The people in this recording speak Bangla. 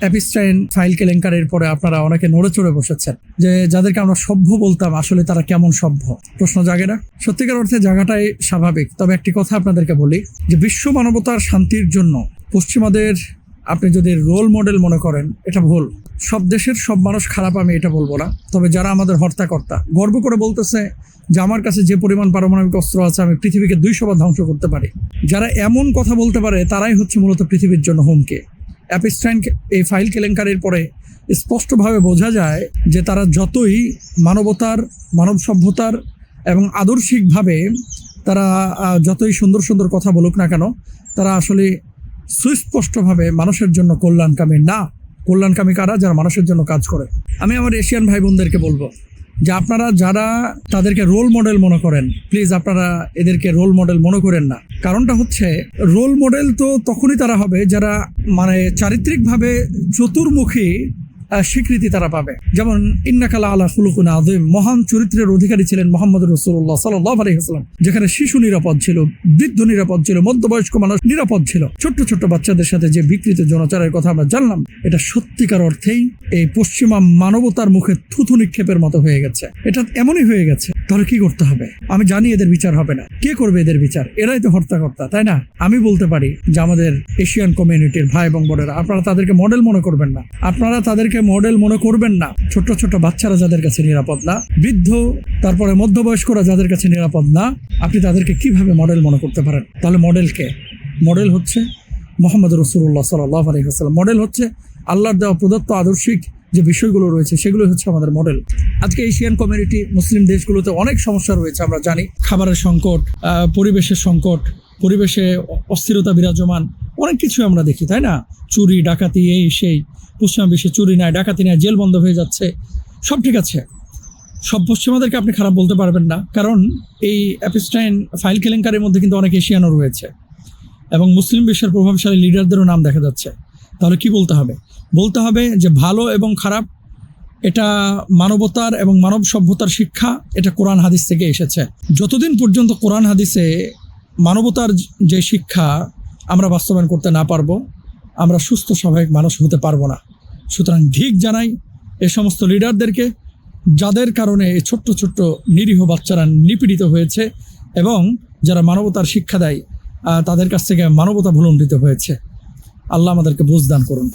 অ্যাপিস্টাইন ফাইল কেলেঙ্কারের পরে আপনারা অনেকে নড়ে চড়ে বসেছেন যে যাদেরকে আমরা সভ্য বলতাম, আসলে তারা কেমন সভ্য? প্রশ্ন জাগে না? সত্যিকার অর্থে জায়গাটাই স্বাভাবিক। তবে একটি কথা আপনাদেরকে বলি, যে বিশ্ব মানবতার শান্তির জন্য পশ্চিমাদের আপনি যদি রোল মডেল মনে করেন, এটা ভুল। সব দেশের সব মানুষ খারাপ, আমি এটা বলব না। তবে যারা আমাদের হর্তাকর্তা, গর্ব করে বলতেছে যে আমার কাছে যে পরিমাণ পারমাণবিক অস্ত্র আছে, আমি পৃথিবীকে দুইশো বার ধ্বংস করতে পারি। যারা এমন কথা বলতে পারে, তারাই হচ্ছে মূলত পৃথিবীর জন্য হুমকি। অ্যাপিস্টাইন এই ফাইল কেলেঙ্কারির পরে স্পষ্টভাবে বোঝা যায় যে তারা যতই মানবতার মানব সভ্যতার এবং আদর্শিকভাবে তারা যতই সুন্দর সুন্দর কথা বলুক না কেন, তারা আসলে সুস্পষ্টভাবে মানুষের জন্য কল্যাণকামী। না, কল্যাণকামী কারা? যারা মানুষের জন্য কাজ করে। আমি আমার এশিয়ান ভাই বোনদেরকে বলব যে আপনারা যারা তাদেরকে রোল মডেল মনে করেন প্লিজ আপনারা এদেরকে রোল মডেল মনে করেন না। কারণটা হচ্ছে রোল মডেল তো তখনই তারা হবে যারা মানে চারিত্রিকভাবে চতুর্মুখী স্বীকৃতি তারা পাবে। যেমন, ইন্নাকালা আলা ফুলকুনা আদিম মহান চরিত্রের অধিকারী ছিলেন মোহাম্মদ রসুল্লাহ সাল্লাহ আলহিহাস্লাম যেখানে শিশু নিরাপদ ছিল, বৃদ্ধ নিরাপদ ছিল, মধ্যবয়স্ক মানুষ নিরাপদ ছিল। ছোট্ট ছোট্ট বাচ্চাদের সাথে যে বিকৃত জনচারের কথা আমরা জানলাম, এটা সত্যিকার অর্থেই এই পশ্চিমা মানবতার মুখে থুথু নিক্ষেপের মতো হয়ে গেছে। এটা এমনই হয়ে গেছে তাহলে কি করতে হবে? আমি জানি এদের বিচার হবে না। কে করবে এদের বিচার? এরাই তো হর্তাকর্তা তাই না? আমি বলতে পারি যে আমাদের এশিয়ান কমিউনিটির ভাই এবং বোনেরা, আপনারা তাদেরকে মডেল মনে করবেন না। আপনারা তাদেরকে মডেল মনে করবেন না। ছোট ছোট বাচ্চারা যাদের কাছে নিরাপদ না, বৃদ্ধ, তারপরে মধ্যবয়স্করা যাদের কাছে নিরাপদ না, আপনি তাদেরকে কীভাবে মডেল মনে করতে পারেন? তাহলে মডেল কে? মডেল হচ্ছে মোহাম্মদ রসুল্লাহ সাল্লাহ আলহিহাস্লাম মডেল হচ্ছে আল্লাহর দেওয়া প্রদত্ত আদর্শিক যে বিষয়গুলো রয়েছে, সেগুলো হচ্ছে আমাদের মডেল আজকে এশিয়ান কমিউনিটি মুসলিম দেশগুলোতে অনেক সমস্যা রয়েছে, আমরা জানি। খাবারের সংকট পরিবেশের সংকট, পরিবেশে অস্থিরতা বিরাজমান, অনেক কিছু আমরা দেখি, তাই না? চুরি, ডাকাতি, এই, সেই। পশ্চিমা বিশ্বে চুরি নাই, ডাকাতি নাই, জেল বন্ধ হয়ে যাচ্ছে। সব ঠিক আছে। সব পশ্চিমাদেরকে আপনি খারাপ বলতে পারবেন না, কারণ এই অ্যাপিস্টাইন ফাইল কেলেঙ্কারের মধ্যে কিন্তু অনেক এশিয়ানও রয়েছে। এবং মুসলিম বিশ্বের প্রভাবশালী লিডারদেরও নাম দেখা যাচ্ছে। তাহলে কি বলতে হবে? বলতে হবে যে ভালো এবং খারাপ, এটা মানবতার এবং মানব সভ্যতার শিক্ষা, এটা কোরআন হাদিস থেকে এসেছে। যতদিন পর্যন্ত কোরআন হাদিসে মানবতার যে শিক্ষা, আমরা বাস্তবায়ন করতে না পারব, আমরা সুস্থ স্বাভাবিক মানুষ হতে পারব না। সুতরাং ঠিক জানাই এ সমস্ত লিডারদেরকে, যাদের কারণে এই ছোট্ট ছোট্ট নিরীহ বাচ্চারা নিপীড়িত হয়েছে এবং যারা মানবতার শিক্ষা দেয় তাদের কাছ থেকে মানবতা ভুলণ্ডিত হয়েছে। আল্লাহ আমাদেরকে বুঝদান করুন।